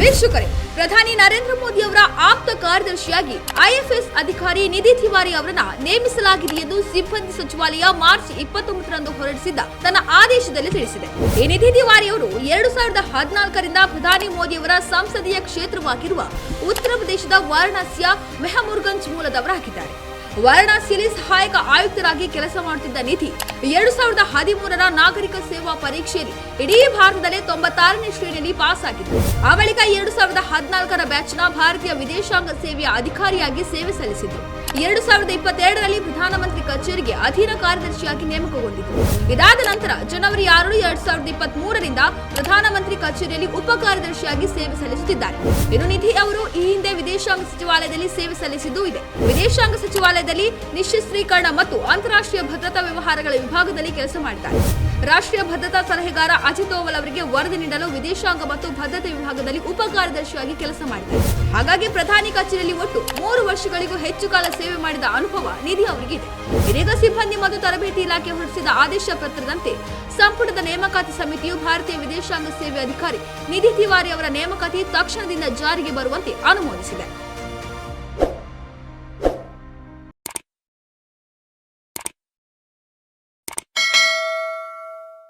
ವೀಕ್ಷಕರೇ, ಪ್ರಧಾನಿ ನರೇಂದ್ರ ಮೋದಿ ಅವರ ಆಪ್ತ ಕಾರ್ಯದರ್ಶಿಯಾಗಿ ಐಎಫ್ಎಸ್ ಅಧಿಕಾರಿ ನಿಧಿ ತಿವಾರಿ ಅವರನ್ನ ನೇಮಿಸಲಾಗಿದೆ ಎಂದು ಸಿಬ್ಬಂದಿ ಸಚಿವಾಲಯ ಮಾರ್ಚ್ ಇಪ್ಪತ್ತೊಂಬತ್ತರಂದು ಹೊರಡಿಸಿದ್ದ ತನ್ನ ಆದೇಶದಲ್ಲಿ ತಿಳಿಸಿದೆ. ಈ ನಿಧಿ ತಿವಾರಿ ಅವರು ಎರಡು ಸಾವಿರದ ಹದಿನಾಲ್ಕರಿಂದ ಪ್ರಧಾನಿ ಮೋದಿ ಅವರ ಸಂಸದೀಯ ಕ್ಷೇತ್ರವಾಗಿರುವ ಉತ್ತರ ಪ್ರದೇಶದ ವಾರಣಾಸಿಯ ಮೆಹಮೂರ್ಗಂಜ್ ಮೂಲದವರಾಗಿದ್ದಾರೆ. ವಾರಣಾಸಿಯಲ್ಲಿ ಸಹಾಯಕ ಆಯುಕ್ತರಾಗಿ ಕೆಲಸ ಮಾಡುತ್ತಿದ್ದ ನಿಧಿ, ಎರಡು ಸಾವಿರದ ಹದಿಮೂರರ ನಾಗರಿಕ ಸೇವಾ ಪರೀಕ್ಷೆಯಲ್ಲಿ ಇಡೀ ಭಾರತದಲ್ಲೇ ತೊಂಬತ್ತಾರನೇ ಶ್ರೇಣಿಯಲ್ಲಿ ಪಾಸ್ ಆಗಿತ್ತು. ಆ ಬಳಿಕ ಎರಡು ಸಾವಿರದ ಹದಿನಾಲ್ಕರ ಬ್ಯಾಚ್ನ ಭಾರತೀಯ ವಿದೇಶಾಂಗ ಸೇವೆಯ ಅಧಿಕಾರಿಯಾಗಿ ಸೇವೆ ಸಲ್ಲಿಸಿದ್ರು. ಎರಡು ಸಾವಿರದ ಇಪ್ಪತ್ತೆರಡರಲ್ಲಿ ಪ್ರಧಾನಮಂತ್ರಿ ಕಚೇರಿಗೆ ಅಧೀನ ಕಾರ್ಯದರ್ಶಿಯಾಗಿ ನೇಮಕಗೊಂಡಿತು ಇದಾದ ನಂತರ ಜನವರಿ ಆರು, ಎರಡ್ ಸಾವಿರದ ಇಪ್ಪತ್ತ್ ಮೂರರಿಂದ ಪ್ರಧಾನಮಂತ್ರಿ ಕಚೇರಿಯಲ್ಲಿ ಉಪ ಕಾರ್ಯದರ್ಶಿಯಾಗಿ ಸೇವೆ ಸಲ್ಲಿಸುತ್ತಿದ್ದಾರೆ. ಇನ್ನು ನಿಧಿ ಅವರು ಈ ಹಿಂದೆ ವಿದೇಶಾಂಗ ಸಚಿವಾಲಯದಲ್ಲಿ ಸೇವೆ ಸಲ್ಲಿಸಿದ್ದು ಇದೆ. ವಿದೇಶಾಂಗ ಸಚಿವಾಲಯದಲ್ಲಿ ನಿಶಸ್ತ್ರೀಕರಣ ಮತ್ತು ಅಂತಾರಾಷ್ಟ್ರೀಯ ಭದ್ರತಾ ವ್ಯವಹಾರಗಳ ವಿಭಾಗದಲ್ಲಿ ಕೆಲಸ ಮಾಡಿದ್ದಾರೆ. ರಾಷ್ಟ್ರೀಯ ಭದ್ರತಾ ಸಲಹೆಗಾರ ಅಜಿತ್ ದೋವಲ್ ಅವರಿಗೆ ವರದಿ ನೀಡಲು ವಿದೇಶಾಂಗ ಮತ್ತು ಭದ್ರತೆ ವಿಭಾಗದಲ್ಲಿ ಉಪ ಕಾರ್ಯದರ್ಶಿಯಾಗಿ ಕೆಲಸ ಮಾಡಿದ್ದಾರೆ. ಹಾಗಾಗಿ ಪ್ರಧಾನಿ ಕಚೇರಿಯಲ್ಲಿ ಒಟ್ಟು ಮೂರು ವರ್ಷಗಳಿಗೂ ಹೆಚ್ಚು ಕಾಲ ಸೇವೆ ಮಾಡಿದ ಅನುಭವ ನಿಧಿ ಅವರಿಗಿದೆ. ಇದೀಗ ಸಿಬ್ಬಂದಿ ಮತ್ತು ತರಬೇತಿ ಇಲಾಖೆ ಹೊರಡಿಸಿದ ಆದೇಶ ಪತ್ರದಂತೆ ಸಂಪುಟದ ನೇಮಕಾತಿ ಸಮಿತಿಯು ಭಾರತೀಯ ವಿದೇಶಾಂಗ ಸೇವೆ ಅಧಿಕಾರಿ ನಿಧಿ ತಿವಾರಿ ಅವರ ನೇಮಕಾತಿ ತಕ್ಷಣದಿಂದ ಜಾರಿಗೆ ಬರುವಂತೆ ಅನುಮೋದಿಸಿದೆ.